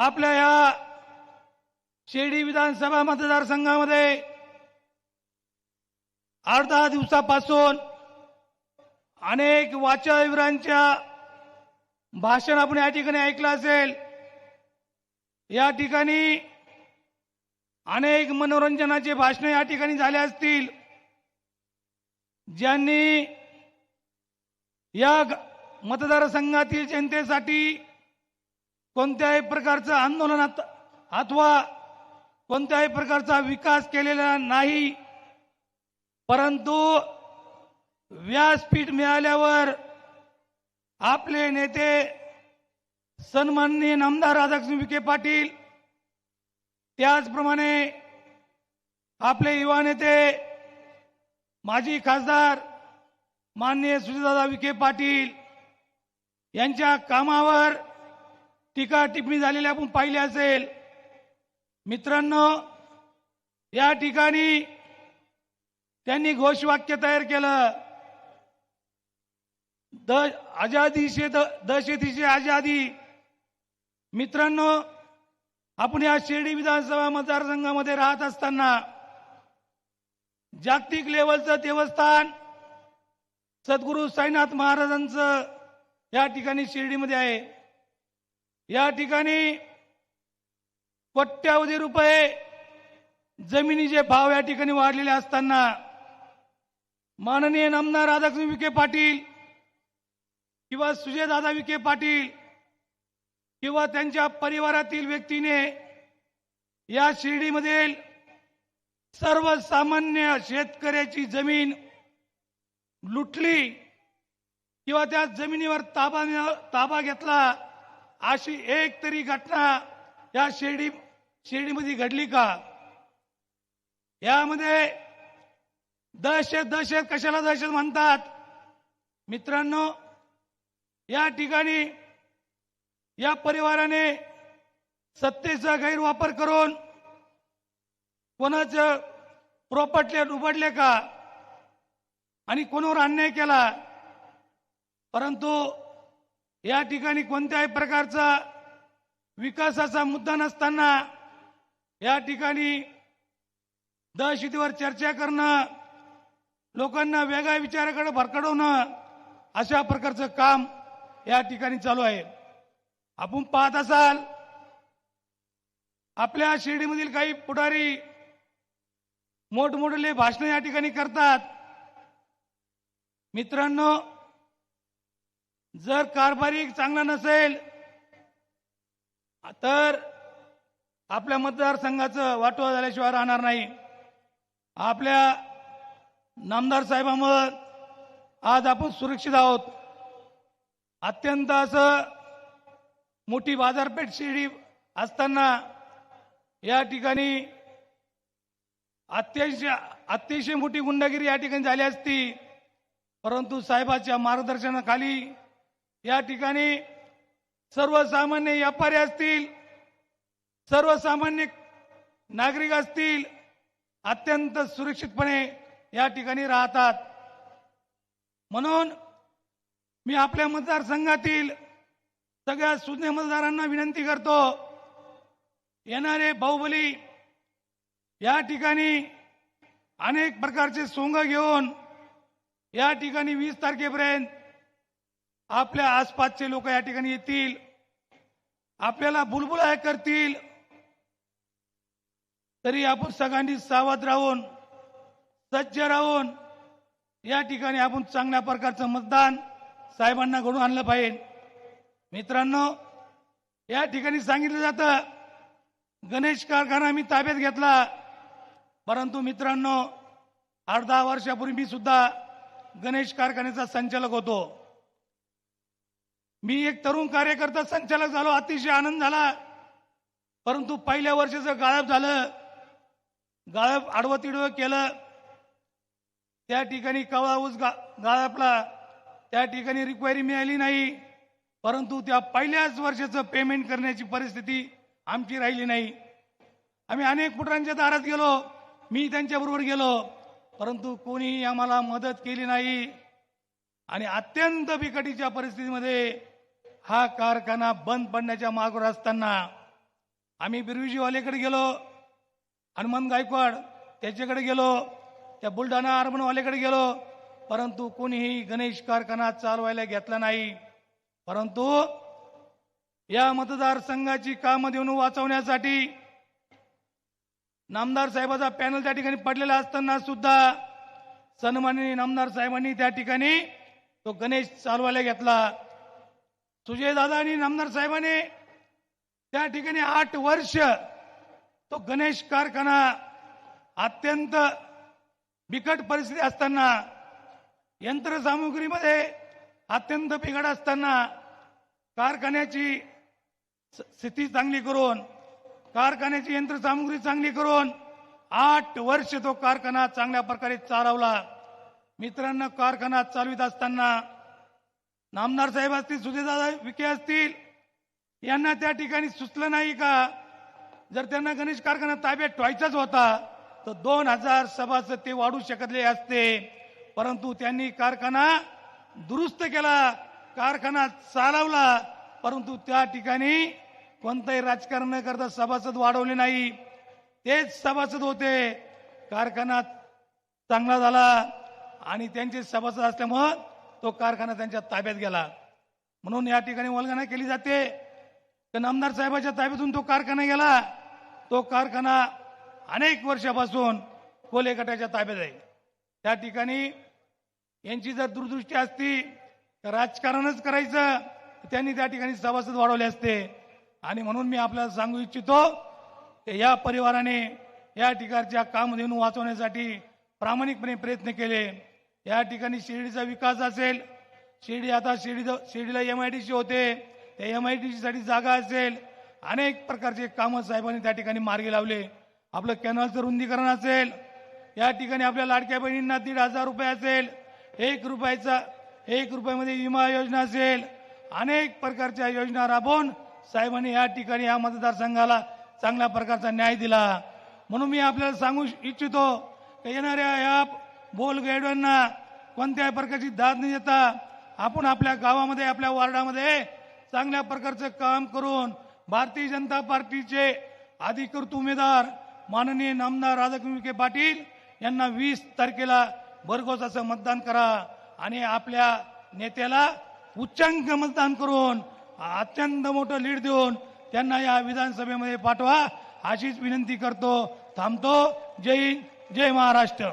आपल्या या शिर्डी विधानसभा मतदारसंघामध्ये आठ दहा दिवसापासून अनेक वाचावीरांच्या भाषण आपण या ठिकाणी ऐकलं असेल. या ठिकाणी अनेक मनोरंजनाचे भाषण या ठिकाणी झाले असतील. ज्यांनी या मतदारसंघातील जनतेसाठी कोणत्याही प्रकारचं आंदोलनात अथवा कोणत्याही प्रकारचा विकास केलेला नाही. परंतु व्यासपीठ मिळाल्यावर आपले नेते सन्माननीय नामदार राधाकृष्ण विखे पाटील त्याचप्रमाणे आपले युवा नेते माजी खासदार माननीय सुजितदादा विखे पाटील यांच्या कामावर टीका टिप्पणी झालेली आपण पाहिली असेल. मित्रांनो या ठिकाणी त्यांनी घोषवाक्य तयार केलं. द आजादी से द आजादी. मित्रांनो आपण या शिर्डी विधानसभा मतदारसंघामध्ये राहत असताना जागतिक लेवलचं देवस्थान सद्गुरू साईनाथ महाराजांचं या ठिकाणी शिर्डीमध्ये आहे. या ठिकाणी कोट्यावधी रुपये जमिनीचे भाव या ठिकाणी वाढलेले असताना माननीय नामदार राधाकृष्ण विखे पाटील किंवा सुजयदादा विखे पाटील किंवा त्यांच्या परिवारातील व्यक्तीने या शिर्डीमधील सर्वसामान्य शेतकऱ्याची जमीन लुटली किंवा त्या जमिनीवर ताबा ताबा घेतला अशी एक तरी घटना या शिर्डी शिर्डीमध्ये घडली का? यामध्ये दहशत दहशत कशाला दहशत म्हणतात? मित्रांनो या ठिकाणी या परिवाराने सत्तेचा गैरवापर करून कोणाचं प्रॉपर्टी उघडले का? आणि कोणावर अन्याय केला? परंतु या ठिकाणी कोणत्याही प्रकारचा विकासाचा मुद्दा नसताना या ठिकाणी दहशतीवर चर्चा करणं लोकांना वेगळ्या विचाराकडे भरकडवणं अशा प्रकारचं काम या ठिकाणी चालू आहे. आपण पाहत असाल आपल्या शिर्डीमधील काही पुढारी मोठमोठले भाषण या ठिकाणी करतात. मित्रांनो जर कारभारी चांगला नसेल तर आपल्या मतदारसंघाचं वाटोळा झाल्याशिवाय राहणार नाही. आपल्या नामदार साहेबामुळं आज आपण सुरक्षित आहोत. अत्यंत असं मोठी बाजारपेठ शिडी असताना या ठिकाणी अत्यंत अतिशय मोठी गुंडागिरी या ठिकाणी झाली असती. परंतु साहेबाच्या मार्गदर्शनाखाली या ठिकाणी सर्वसामान्य व्यापारी असतील सर्वसामान्य नागरिक असतील अत्यंत सुरक्षितपणे या ठिकाणी राहतात. म्हणून मी आपल्या मतदारसंघातील सगळ्या सुज्ञ मतदारांना विनंती करतो येणारे बाहुबली या ठिकाणी अनेक प्रकारचे सोंग घेऊन या ठिकाणी वीस तारखेपर्यंत आपल्या आसपासचे लोक या ठिकाणी येतील. आपल्याला बुलबुला करतील. तरी आपण सगळ्यांनी सावध राहून सज्ज राहून या ठिकाणी आपण चांगल्या प्रकारचं मतदान साहेबांना घडून आणलं पाहिजे. मित्रांनो या ठिकाणी सांगितलं जातं गणेश कारखाना मी ताब्यात घेतला. परंतु मित्रांनो आठ दहा वर्षापूर्वी मी सुद्धा गणेश कारखान्याचा संचालक होतो. मी एक तरुण कार्यकर्ता संचालक झालो अतिशय आनंद झाला. परंतु पहिल्या वर्षाचं गाळप झालं. गाळप आडवं तिडवं केलं. त्या ठिकाणी कवळा ऊस गा गाळपला. त्या ठिकाणी रिक्वायरी मिळाली नाही. परंतु त्या पहिल्याच वर्षाचं पेमेंट करण्याची परिस्थिती आमची राहिली नाही. आम्ही अनेक पुटरांच्या दारात गेलो. मी त्यांच्याबरोबर गेलो. परंतु कोणीही आम्हाला मदत केली नाही. आणि अत्यंत बिकटीच्या परिस्थितीमध्ये हा कारखाना बंद पडण्याच्या मागोर असताना आम्ही बिरविजीवालेकडे गेलो हनुमान गायकवाड त्याच्याकडे गेलो त्या बुलढाणा अर्बनवाल्याकडे गेलो. परंतु कोणीही गणेश कारखाना चालवायला घेतला नाही. परंतु या मतदारसंघाची कामं देऊन वाचवण्यासाठी नामदार साहेबाचा पॅनल त्या ठिकाणी पडलेला असताना सुद्धा सन्माननीय नामदार साहेबांनी त्या ठिकाणी तो गणेश चालवायला घेतला. सुजय दादा आणि नामदार साहेबांनी त्या ठिकाणी आठ वर्ष तो गणेश कारखाना अत्यंत बिकट परिस्थिती असताना यंत्रसामुग्रीमध्ये अत्यंत बिघड असताना कारखान्याची स- स्थिती चांगली करून कारखान्याची यंत्रसामुग्री चांगली करून आठ वर्ष तो कारखाना चांगल्या प्रकारे चालवला. मित्रांनो कारखाना चालवित असताना नामदार साहेब असतील सुधीरदादा विखे असतील यांना त्या ठिकाणी सुचलं नाही का? जर त्यांना गणेश कारखाना ताब्यात ठेवायचाच होता तर दोन हजार सभासद ते वाढू शकले असते. परंतु त्यांनी कारखाना दुरुस्त केला कारखाना चालवला परंतु त्या ठिकाणी कोणतंही राजकारण न करता सभासद वाढवले नाही. तेच सभासद होते. कारखाना चांगला झाला आणि त्यांचे सभासद असल्यामुळं तो कारखाना त्यांच्या ताब्यात गेला. म्हणून या ठिकाणी वल्गना केली जाते. तर आमदार साहेबाच्या ताब्यातून तो कारखाना गेला. तो कारखाना अनेक वर्षापासून कोले गटाच्या ताब्यात आहे. त्या ठिकाणी यांची जर दूरदृष्टी असती तर राजकारणच करायचं. त्यांनी त्या ठिकाणी सभासद वाढवले असते. आणि म्हणून मी आपल्याला सांगू इच्छितो या परिवाराने या ठिकाणच्या काम देऊन वाचवण्यासाठी प्रामाणिकपणे प्रयत्न केले. या ठिकाणी शिर्डीचा विकास असेल शिर्डी आता शिर्डी शिर्डीला एम आय डी सी होते त्या एम आय डी साठी जागा असेल अनेक प्रकारचे कामं साहेबांनी त्या ठिकाणी मार्गी लावले. आपलं कॅनलचं रुंदीकरण असेल या ठिकाणी आपल्या लाडक्या बहिणींना दीड हजार रुपये असेल एक रुपयाचा एक रुपयामध्ये विमा योजना असेल अनेक प्रकारच्या योजना राबवून साहेबांनी या ठिकाणी या मतदारसंघाला चांगल्या प्रकारचा न्याय दिला. म्हणून मी आपल्याला सांगू इच्छितो येणाऱ्या या बोल गैडवांना कोणत्याही प्रकारची दाद न देता आपण आपल्या गावामध्ये आपल्या वार्डामध्ये चांगल्या प्रकारचं काम करून भारतीय जनता पार्टीचे अधिकृत उमेदवार माननीय नामदार राधाकृष्ण विखे पाटील यांना वीस तारखेला भरघोस असं मतदान करा आणि आपल्या नेत्याला उच्चांक मतदान करून अत्यंत मोठं लीड देऊन त्यांना या विधानसभेमध्ये पाठवा अशीच विनंती करतो. थांबतो. जय हिंद जय महाराष्ट्र.